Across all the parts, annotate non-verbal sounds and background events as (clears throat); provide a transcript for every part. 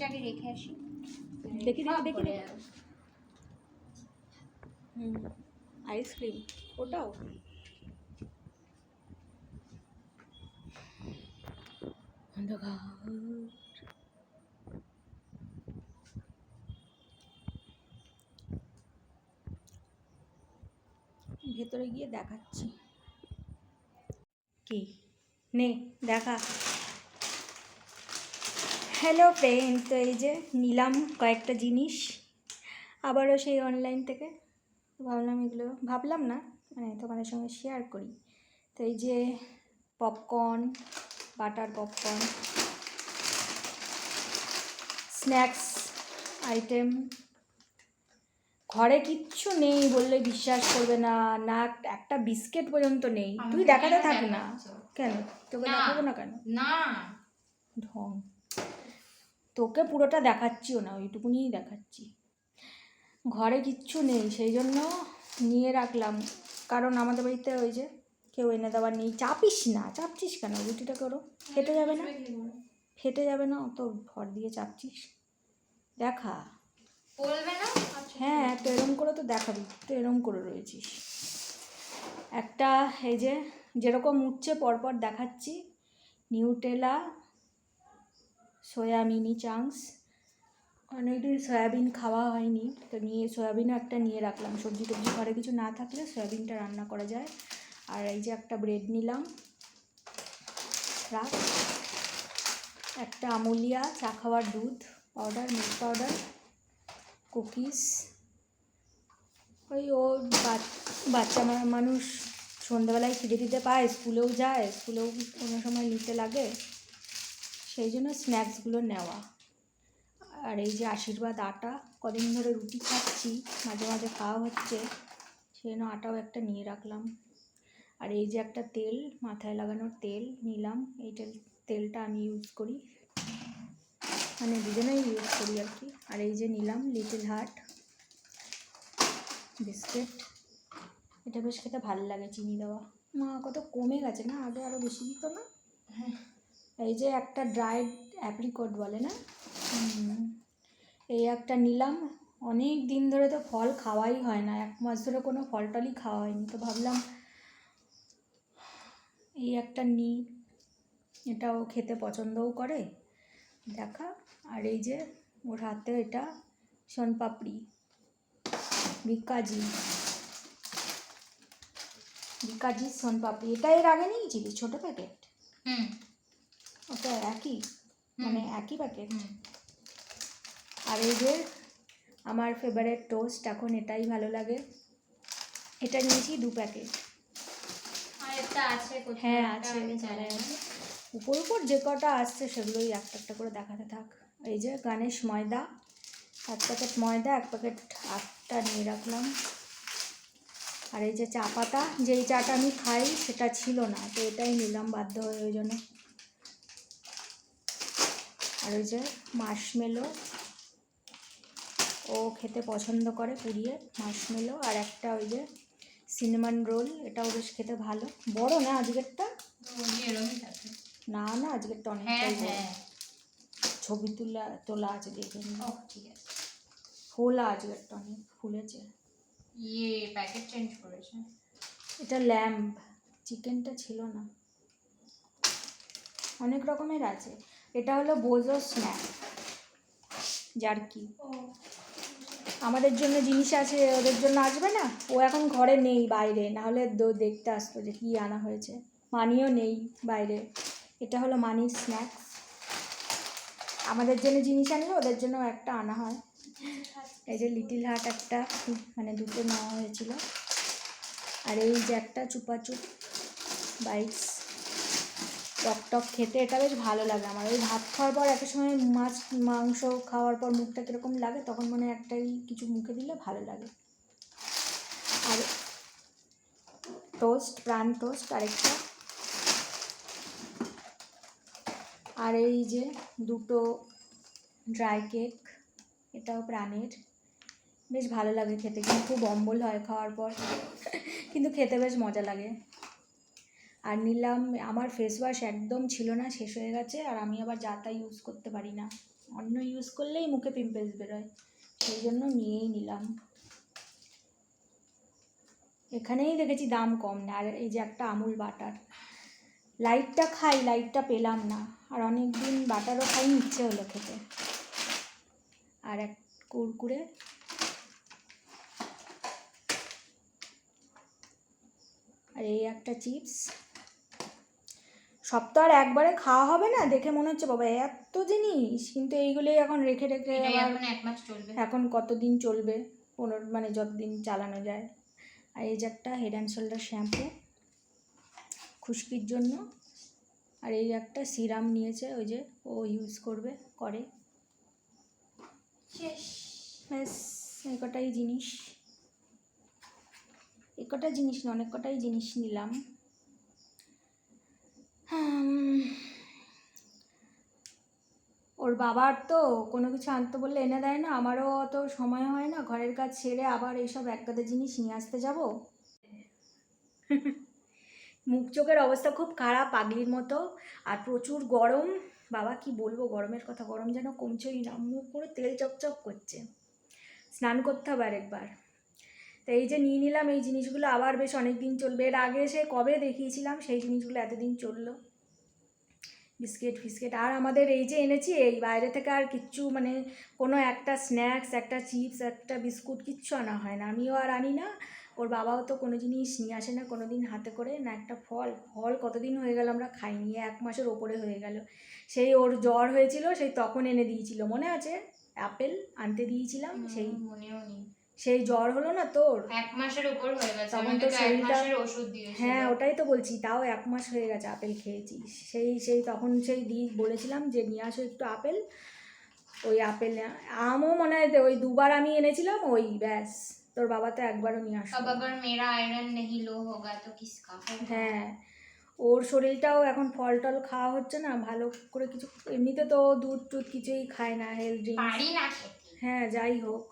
চিনিটাকে রেখে আসি। দেখি দেখি দেখি পড়ে দেখি। হুম আইসক্রিম ওটাও। অন্ধকার। ভেতরে গিয়ে দেখাচ্ছি। কি? নে দেখা। হ্যালো ফ্রেন্ড তো এই যে নিলাম কয়েকটা জিনিস। আবারও সেই অনলাইন থেকে। ভাবলাম এগুলো ভাবলাম না মানে তোমাদের সঙ্গে শেয়ার করি। তো এই যে popcorn butter popcorn snacks item ঘরে কিচ্ছু নেই বললে বিশ্বাস করবে না না একটা বিস্কিট পর্যন্ত নেই। তুই দেখাতে থাক না। কেন? তোকে দেখাবো না কেন? না। ঢং। তোকে পুরোটা দেখাচ্ছিও না ওইটুকুনিই দেখাচ্ছি। ঘরে কিচ্ছু নেই সেই জন্য নিয়ে রাখলাম। কারণ আমাদের বাড়িতে ওই যে কেউ এনে দেওয়ার নেই। চাপিস না চাপছিস কেন? রুটিটা করো। ফেটে যাবে না? ফেটে যাবে না? অত ভর দিয়ে চাপছিস? দেখা। বলবে না? আচ্ছা, হ্যাঁ তো এরম করে তো দেখাবি। তো এরম করে রয়েছিস। একটা এই যে যেরকম উঠছে পরপর দেখাচ্ছি। নিউটেলা সয়া মিনি চাংস অনেকদিন সয়াবিন খাওয়া হয়নি, তো নিয়ে সয়াবিনও একটা নিয়ে রাখলাম। সবজি টবজি ঘরে কিছু না থাকলে সয়াবিনটা রান্না করা যায়। আর এই যে একটা ব্রেড নিলাম। রাখ। একটা আমুলিয়া, চা খাওয়ার দুধ পাউডার মিল্ক পাউডার কুকিজ ওই ও বাচ- বাচ্চা মানুষ সন্ধ্যাবেলায় খিদে দিতে পায়, স্কুলেও যায়, স্কুলেও কোনো সময় নিতে লাগে। সেই জন্য স্ন্যাক্সগুলো নেওয়া। আর এই যে আশীর্বাদ আটা, কদিন ধরে রুটি খাচ্ছি, মাঝে মাঝে খাওয়া হচ্ছে, সেই জন্য আটাও একটা নিয়ে রাখলাম। আর এই যে একটা তেল, মাথায় লাগানোর তেল নিলাম, এই তেল, তেলটা আমি ইউজ করি। মানে দুজনেই ইউজ করি আর কি। আর এই যে নিলাম লিটল হার্ট বিস্কিট এটা বেশ খেতে ভালো লাগে, চিনি দেওয়া। মা, কত কমে গেছে না? আগে আরও বেশি দিত না? এই যে একটা ড্রাইড অ্যাপ্রিকট বলে না? এই একটা নিলাম। অনেক দিন ধরে তো ফল খাওয়াই হয় না। এক মাস ধরে কোনো ফল টলই খাওয়া হয়নি। তো ভাবলাম এই একটা নিই এটাও খেতে পছন্দও করে। দেখা, আর এই যে ওর হাতে এটা সোনপাপড়ি বিকাজি বিকাজি সোনপাপড়ি এটা এর আগে নিয়েছিলি ছোটো প্যাকেট হুম। ওটা একই মানে একই প্যাকেট আর এই যে আমার ফেভারিট টোস্ট এখন এটাই ভালো লাগে। এটা নিয়েছি দু প্যাকেট আর একটা আছে হ্যাঁ আছে আমি জানি ঘরে না। আছে। উপর উপর যে কটা আসছে সেগুলোই একটা একটা করে দেখাতে থাক। এই যে গানেশ ময়দা এক প্যাকেট ময়দা এক প্যাকেট আটটা নিয়ে রাখলাম। আর এই যে চা পাতা যেই চাটা আমি খাই সেটা ছিল না তো এটাই নিলাম বাধ্য হয়ে ওই জন্য। আর ওই যে মার্শমেলো ও খেতে পছন্দ করে পুড়িয়ে মার্শমেলো আর একটা ওই যে সিনেমান রোল এটাও বেশ খেতে ভালো। বড় না আজকেরটা। না না আজকেরটা হ্যাঁ অনেকটাই হ্যাঁ। ছবি তোলা তোলা আছে দেখে ঠিক আছে। ফোলা আজকেরটা অনেক ফুলেছে। ইয়ে প্যাকেট চেঞ্জ করেছে। এটা ল্যাম্প চিকেনটা ছিল না। অনেক রকমের আছে। এটা হলো বোজো স্ন্যাক জার্কি। ও। আমাদের জন্য জিনিস আছে ওদের জন্য আসবে না? ও এখন ঘরে নেই বাইরে না হলে দো- দেখতে আসতো যে কী আনা হয়েছে। মানিও নেই বাইরে। এটা হলো মানির স্ন্যাক্স আমাদের জন্য জিনিস আনলে ওদের জন্য একটা আনা হয়। এই যে লিটিল হার্ট একটা মানে দুটো নেওয়া হয়েছিল। আর এই যে একটা চুপাচুপ বাইটস। টক টক খেতে, এটা বেশ ভালো লাগে আমার। ওই ভাত খাওয়ার পর একটা সময় মাছ, মাংস খাওয়ার পর মুখটা কীরকম লাগে, তখন মনে হয় একটাই কিছু মুখে দিলে ভালো লাগে। আর টোস্ট প্রাণ টোস্ট আরেকটা। আর এই যে দুটো ড্রাই কেক এটাও প্রাণের। বেশ ভালো লাগে খেতে, কিন্তু খুব অম্বল হয় খাওয়ার পর। কিন্তু খেতে বেশ মজা লাগে। আর নিলাম, আমার ফেস ওয়াশ একদম ছিল না, শেষ হয়ে গেছে, আর আমি আবার যা তা ইউজ করতে পারি না। অন্য ইউজ করলেই মুখে পিম্পলস বেরোয়, সেই জন্য নিয়েই নিলাম। এখানেই দেখেছি দাম কম না, আর এই যে একটা আমুল বাটার। লাইটটা খাই লাইটটা পেলাম না, আর অনেক দিন বাটারও খাই ইচ্ছে হলো খেতে। আর এক কুরকুরে। আর এই একটা চিপস। সব তো আর একবারে খাওয়া হবে না দেখে মনে হচ্ছে বাবা এত জিনিস! কিন্তু এইগুলোই এখন রেখে রেখে এখন কতদিন চলবে? পনেরো মানে যতদিন চালানো যায়। আর এই যে একটা হেড অ্যান্ড শোল্ডার শ্যাম্পু খুশকির জন্য। আর এই একটা সিরাম নিয়েছে ওই যে ও ইউজ করবে করে। শেষ। ব্যাস এই কটাই জিনিস। এ কটা জিনিস না অনেক কটাই জিনিস নিলাম হুম, ওর বাবার তো কোনো কিছু আনতে বললে এনে দেয় না, আমারও অত সময় হয় না, ঘরের কাজ সেরে আবার এইসব একগাদা জিনিস নিয়ে আসতে যাব। মুখ চোখের অবস্থা খুব খারাপ পাগলির মতো, আর প্রচুর গরম। বাবা, কি বলব, গরমের কথা, গরম যেন কমছেই না, মুখ পুরো তেল চপচপ করছে। স্নান করতে হবে আরেকবার। তো এই যে নিয়ে নিলাম, এই জিনিসগুলো আবার বেশ অনেক দিন চলবে। এর আগে সে কবে দেখিয়েছিলাম, সেই জিনিসগুলো এতদিন চলল। বিস্কিট ফিস্কিট। আর আমাদের এই যে এনেছি এই বাইরে থেকে আর কিচ্ছু মানে কোনো একটা স্ন্যাক্স একটা চিপস একটা বিস্কুট কিচ্ছু আনা হয় না। আমিও আর আনি না ওর বাবাও তো কোনো জিনিস নিয়ে আসে না কোনো দিন হাতে করে। না একটা ফল। ফল কতদিন হয়ে গেল আমরা খাইনি এক মাসের ওপরে হয়ে গেল। সেই ওর জ্বর হয়েছিল সেই তখন এনে দিয়েছিল। মনে আছে? অ্যাপেল আনতে দিয়েছিলাম সেই মনেও নেই। সেই জ্বর হলো না তোর? এক মাসের উপর হয়ে গেছে। তখন তো শরীরটা ওষুধ হ্যাঁ ওটাই তো বলছি তাও এক মাস হয়ে গেছে আপেল খেয়েছি। সেই সেই তখন সেই দি বলেছিলাম যে নিয়ে আসো একটু আপেল। ওই আপেল আমও মনে হয় ওই দুবার আমি এনেছিলাম ওই ব্যাস। তোর বাবা তো একবারও নিয়ে আসো বাবার মেরা আয়রন নেই লো হোগা তো কিসকা হ্যাঁ ওর শরীরটাও এখন ফল টল খাওয়া হচ্ছে না ভালো করে কিছু এমনিতে তো দুধ টুধ কিছুই খায় না হেলথ হ্যাঁ যাই হোক।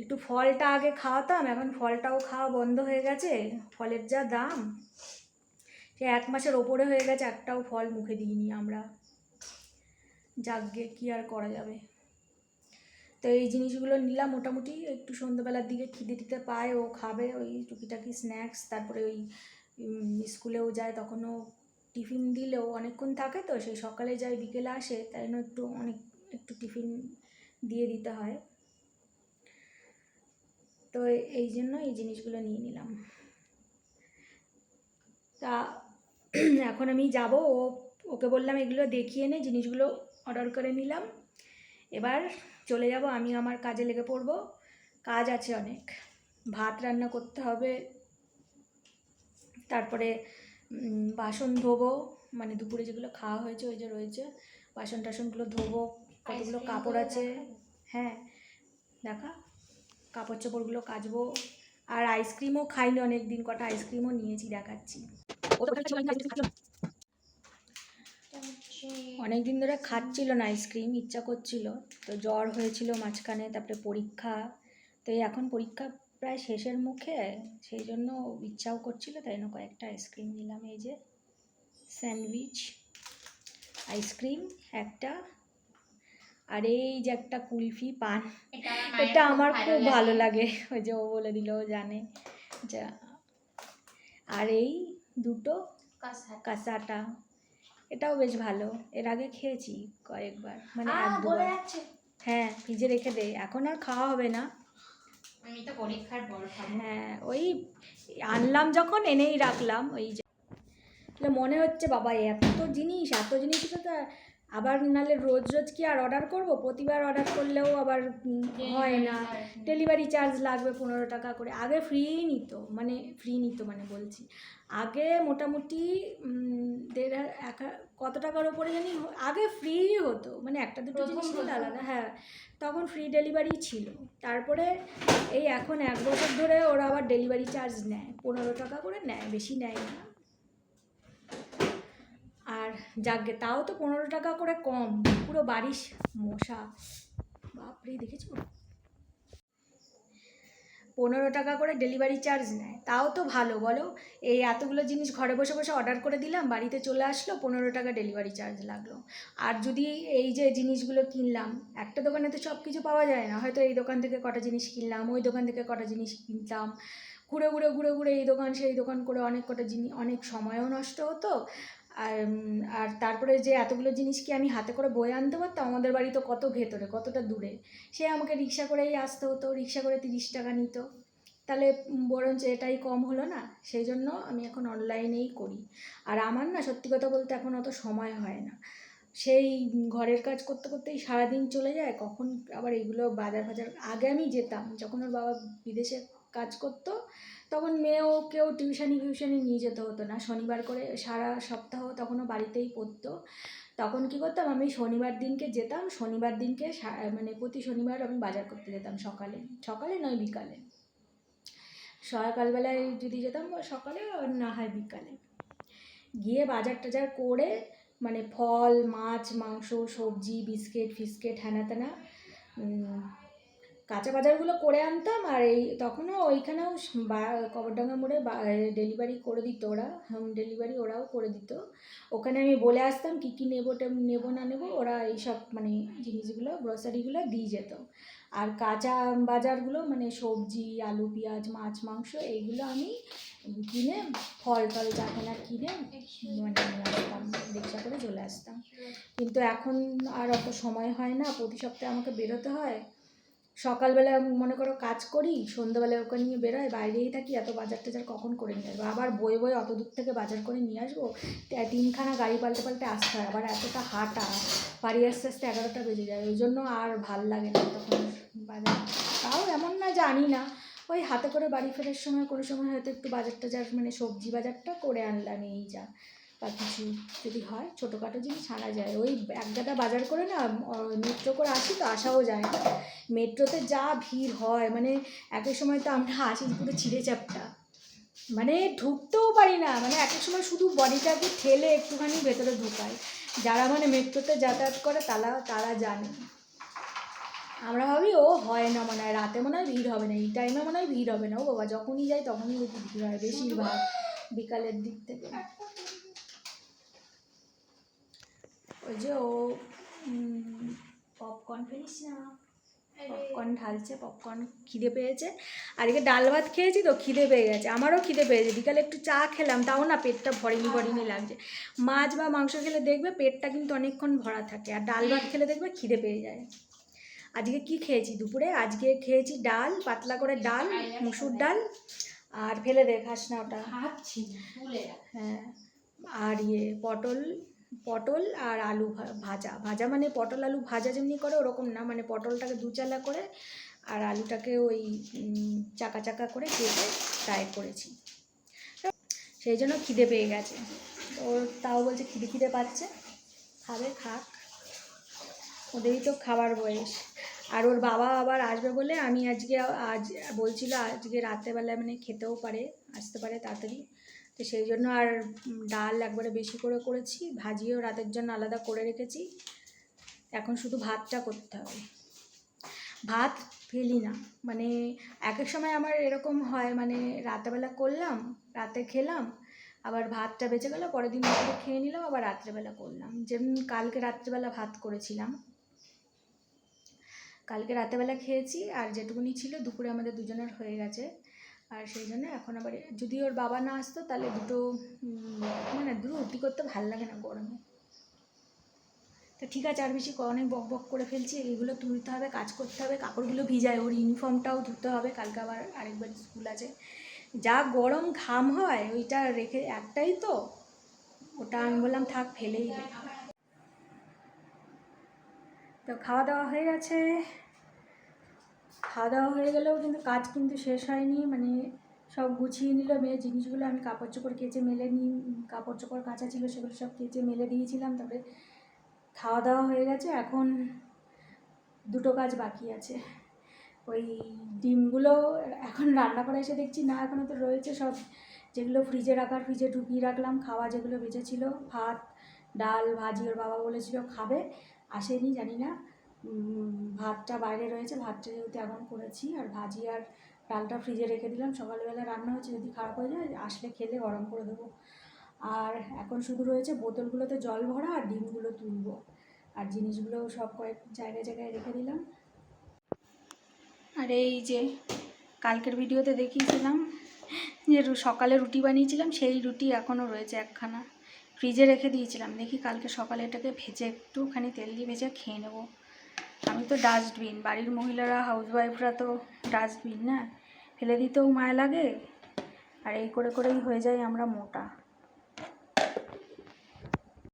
একটু ফলটা আগে খাওয়াতাম, এখন ফলটাও খাওয়া বন্ধ হয়ে গেছে, ফলের যা দাম। সে এক মাসের ওপরে হয়ে গেছে, একটাও ফল মুখে দিইনি আমরা। যাকগে, কি আর করা যাবে? তো এই জিনিসগুলো নিলাম মোটামুটি, একটু সন্ধ্যেবেলার দিকে খিদে টিতে পায়, ও খাবে ওই টুকিটাকি স্ন্যাক্স তারপরে ওই স্কুলেও যায়, তখনও টিফিন দিলেও অনেকক্ষণ থাকে তো, সেই সকালে যায়, বিকেলে আসে, তাই জন্য একটু অনেক, একটু টিফিন দিয়ে দিতে হয়। তো এই জন্য এই জিনিসগুলো নিয়ে নিলাম। তা (clears throat) এখন আমি যাব ও ওকে বললাম এগুলো দেখিয়ে নে জিনিসগুলো অর্ডার করে নিলাম। এবার চলে যাব আমি আমার কাজে লেগে পড়ব। কাজ আছে অনেক। ভাত রান্না করতে হবে। তারপরে বাসন ধোবো। মানে দুপুরে যেগুলো খাওয়া হয়েছে ওই যে রয়েছে। বাসন টাসনগুলো ধোবো কতগুলো কাপড় আছে। হ্যাঁ দেখা। কাপড় চোপড়গুলো কাচবো। আর আইসক্রিমও খাইনি অনেক দিন কটা আইসক্রিমও নিয়েছি, দেখাচ্ছি। অনেক দিন ধরে খাচ্ছিল না আইসক্রিম ইচ্ছা করছিল। তো জ্বর হয়েছিল মাঝখানে, তারপরে পরীক্ষা। তো এই এখন পরীক্ষা প্রায় শেষের মুখে, সেই জন্য ইচ্ছাও করছিল, তাই জন্য কয়েকটা আইসক্রিম নিলাম। এই যে স্যান্ডউইচ আইসক্রিম একটা আর এই যে একটা কুলফি পান এটা আমার খুব ভালো লাগে। ওই যে ও বলে দিল ও জানে। যা। আর এই দুটো। কাঁচাটা এটাও বেশ ভালো। এর আগে খেয়েছি কয়েকবার মানে এক দুবার। হ্যাঁ ফ্রিজে রেখে দে। এখন আর খাওয়া হবে না। আমি তো পরীক্ষার পর হ্যাঁ ওই আনলাম যখন এনেই রাখলাম। ওই যে মনে হচ্ছে বাবা এত জিনিস এত জিনিস তা আবার নালে রোজ রোজ কি আর অর্ডার করব? প্রতিবার অর্ডার করলেও আবার হয় না। ডেলিভারি চার্জ লাগবে পনেরো টাকা করে। আগে ফ্রি নিত মানে ফ্রি নিত মানে বলছি। আগে মোটামুটি দেড় এক কত টাকার ওপরে জানি আগে ফ্রি হতো। মানে একটা দুটো জিনিস আলাদা হ্যাঁ। তখন ফ্রি ডেলিভারি ছিল। তারপরে এই এখন এক বছর ধরে ওরা আবার ডেলিভারি চার্জ নেয়। পনেরো টাকা করে নেয় বেশি নেয় না। যাকে, তাও তো পনেরো টাকা করে কম। পুরো বারিশ মশা। বাপরে, দেখেছ? পনেরো টাকা করে ডেলিভারি চার্জ নেয়। তাও তো ভালো, বলো? এই এতগুলো জিনিস ঘরে বসে বসে অর্ডার করে দিলাম, বাড়িতে চলে আসলো, পনেরো টাকা ডেলিভারি চার্জ লাগল। আর যদি এই যে জিনিসগুলো কিনলাম, একটা দোকানে তো সব কিছু পাওয়া যায় না। হয়তো এই দোকান থেকে কটা জিনিস কিনলাম, ওই দোকান থেকে কটা জিনিস কিনতাম। ঘুরে ঘুরে ঘুরে ঘুরে এই দোকান, সেই দোকান করে অনেক কটা জিনিস, অনেক সময়ও নষ্ট হতো। আর আর তারপরে যে এতগুলো জিনিস কি আমি হাতে করে বয়ে আনতে পারতাম? আমাদের বাড়ি তো কত ভেতরে, কতটা দূরে? সে আমাকে রিক্সা করেই আসতে হতো, রিক্সা করে তিরিশ টাকা নিত। তাহলে বরঞ্চ এটাই কম হলো না? সেই জন্য আমি এখন অনলাইনেই করি। আর আমার না, সত্যি কথা বলতে এখন অত সময় হয় না। সেই ঘরের কাজ করতে করতেই সারাদিন চলে যায়, কখন আবার এগুলো বাজার ফাজার আগে আমি যেতাম, যখন ওর বাবা বিদেশে কাজ করতো তখন মেয়েও কেউ টিউশনি ফিউশানি নিয়ে যেতে হতো না। শনিবার করে সারা সপ্তাহ তখনও বাড়িতেই পড়তো। তখন কী করতাম আমি শনিবার দিনকে যেতাম শনিবার দিনকে মানে প্রতি শনিবার আমি বাজার করতে যেতাম সকালে। সকালে নয় বিকালে। সকালবেলায় যদি যেতাম সকালে না হয় বিকালে। গিয়ে বাজার টাজার করে মানে ফল মাছ মাংস সবজি বিস্কিট ফিস্কিট হ্যানা উম, কাঁচা বাজারগুলো করে আনতাম আর এই তখনও ওইখানেও বা- কবরডাঙ্গা মোড়ে ডেলিভারি করে দিত ওরা হোম ডেলিভারি ওরাও করে দিত। ওখানে আমি বলে আসতাম কী কী নেব নেব না নেব, ওরা এইসব মানে জিনিসগুলো গ্রসারিগুলো দিয়ে যেত। আর কাঁচা বাজারগুলো মানে সবজি, আলু, পেঁয়াজ, মাছ, মাংস, এইগুলো আমি কিনে ফল টল যা কেনার কিনে মানে আসতাম, রিক্সা করে চলে আসতাম। কিন্তু এখন আর অত সময় হয় না, প্রতি সপ্তাহে আমাকে বেরোতে হয়। সকালবেলা মনে করো কাজ করি সন্ধ্যাবেলায় ওকে নিয়ে বেরোয় বাইরেই থাকি, এত বাজার টাজার কখন করে নিয়ে আসব? আবার বয়ে বয়ে অত দূর থেকে বাজার করে নিয়ে আসব? তিনখানা গাড়ি পাল্টে পাল্টে আসতে হয়, আবার এতটা হাঁটা, বাড়ি আস্তে আস্তে এগারোটা বেজে যায়, ওই জন্য আর ভালো লাগে না তখন বাজার। তাও এমন না জানি না, ওই হাতে করে বাড়ি ফেরার সময় কোনো সময় হয়তো একটু বাজার টাজার মানে সবজি বাজারটা করে আনলাম, এই যা। বা কিছু যদি হয় ছোটোখাটো জিনিস আনা যায়। ওই এক গাদা বাজার করে না মেট্রো করে আসি তো আসাও যায় না। মেট্রোতে যা ভিড় হয় মানে একের সময় তো আমরা আসি পুরো ছিঁড়ে চাপটা। মানে ঢুকতেও পারি না মানে এক এক সময় শুধু বডিটাকে ঠেলে একটুখানি ভেতরে ঢুকায় যারা মানে মেট্রোতে যাতায়াত করে তারা তারা জানে। আমরা ভাবি ও হয় না মনে হয় রাতে মনে হয় ভিড় হবে না এই টাইমে মনে হয় ভিড় হবে না। ও বাবা যখনই যাই তখনই ভিড় হয় বেশিরভাগ বিকালের দিক থেকে। ওই যে ও পপকর্ন ফেলিস না? পপকর্ন ঢালছে পপকর্ন খিদে পেয়েছে। আজকে ডাল ভাত খেয়েছি তো খিদে পেয়ে গেছে আমারও খিদে পেয়েছে। বিকালে একটু চা খেলাম তাও না পেটটা ভরেনি ভরেনি লাগছে। মাছ বা মাংস খেলে দেখবে পেটটা কিন্তু অনেকক্ষণ ভরা থাকে আর ডাল ভাত খেলে দেখবে খিদে পেয়ে যায়। আজকে কি খেয়েছি দুপুরে? আজকে খেয়েছি ডাল পাতলা করে ডাল মুসুর ডাল আর ফেলে দে খাস না ওটা। খাচ্ছি হ্যাঁ। আর ইয়ে পটল পটল আর আলু ভাজা। ভাজা মানে পটল, আলু ভাজা যেমনি করে ওরকম না মানে পটলটাকে দুচালা করে আর আলুটাকে ওই চাকা চাকা করে কেটে ফ্রাই করেছি। সেই জন্য খিদে পেয়ে গেছে। তো তাও বলছে খিদে খিদে পাচ্ছে। খাবে, খাক। ওদেরই তো খাবার বয়স। আর ওর বাবা আবার আসবে বলে আমি আজকে আজ বলছিল, আজকে রাত্রেবেলায় মানে খেতেও পারে, আসতে পারে তাড়াতাড়ি। তো সেই জন্য আর ডাল একবারে বেশি করে করেছি, ভাজিও রাতের জন্য আলাদা করে রেখেছি। এখন শুধু ভাতটা করতে হবে। ভাত ফেলি না মানে এক এক সময় আমার এরকম হয় মানে রাতেবেলা করলাম, রাতে খেলাম, আবার ভাতটা বেঁচে গেলো, পরের দিন দুপুরে খেয়ে নিলাম, আবার রাত্রেবেলা করলাম। যেমন কালকে রাত্রেবেলা ভাত করেছিলাম। কালকে রাতেবেলা খেয়েছি, আর যেটুকুনি ছিল দুপুরে আমাদের দুজনের হয়ে গেছে। আর সেই জন্য এখন আবার যদি ওর বাবা না আসতো, তাহলে দুটো মানে দুটো রুটি করতে ভালো লাগে না গরমে। তো ঠিক আছে, আর বেশি অনেক বক বক করে ফেলছি এইগুলো তুলতে হবে, কাজ করতে হবে, কাপড়গুলো ভিজায়, ওর ইউনিফর্মটাও ধুতে হবে, কালকে আবার আরেকবার স্কুল আছে। যা গরম ঘাম হয়, ওইটা রেখে, একটাই তো, ওটা আমি বললাম থাক, ফেলেই তো খাওয়া দাওয়া হয়ে গেছে। খাওয়া দাওয়া হয়ে গেলেও কিন্তু কাজ কিন্তু শেষ হয়নি মানে সব গুছিয়ে নিল মেয়ে, জিনিসগুলো আমি কাপড় চোপড় কেচে মেলে নিই কাপড় চোপড় কাঁচা ছিল সেগুলো সব কেচে মেলে দিয়েছিলাম, তারপরে খাওয়া দাওয়া হয়ে গেছে, এখন দুটো কাজ বাকি আছে। ওই ডিমগুলো এখন রান্না করে এসে দেখছি, না এখনও তো রয়েছে সব, যেগুলো ফ্রিজে রাখার, ফ্রিজে ঢুকিয়ে রাখলাম, খাওয়া যেগুলো বেঁচেছিল, ভাত, ডাল, ভাজি ওর বাবা বলেছিল খাবে, আসেনি, জানি না। ভাতটা বাইরে রয়েছে, ভাতটা যেহেতু এখন করেছি, আর ভাজি আর ডালটা ফ্রিজে রেখে দিলাম। সকালবেলা রান্না হচ্ছে যদি খারাপ হয়ে যায়, আসলে খেলে গরম করে দেবো। আর এখন শুধু রয়েছে বোতলগুলোতে জল ভরা আর ডিমগুলো তুলবো। আর জিনিসগুলো সব কয়েক জায়গায় জায়গায় রেখে দিলাম। আর এই যে কালকের ভিডিওতে দেখিয়েছিলাম যে সকালে রুটি বানিয়েছিলাম, সেই রুটি এখনও রয়েছে একখানা। ফ্রিজে রেখে দিয়েছিলাম। দেখি কালকে সকালে এটাকে ভেজে একটুখানি তেল দিয়ে ভেজে খেয়ে নেব। আমি তো ডাস্টবিন বাড়ির মহিলারা হাউসওয়াইফরা তো ডাস্টবিন না? ফেলে দিতেও মায়া লাগে, আর এই করে করেই হয়ে যায় আমরা মোটা।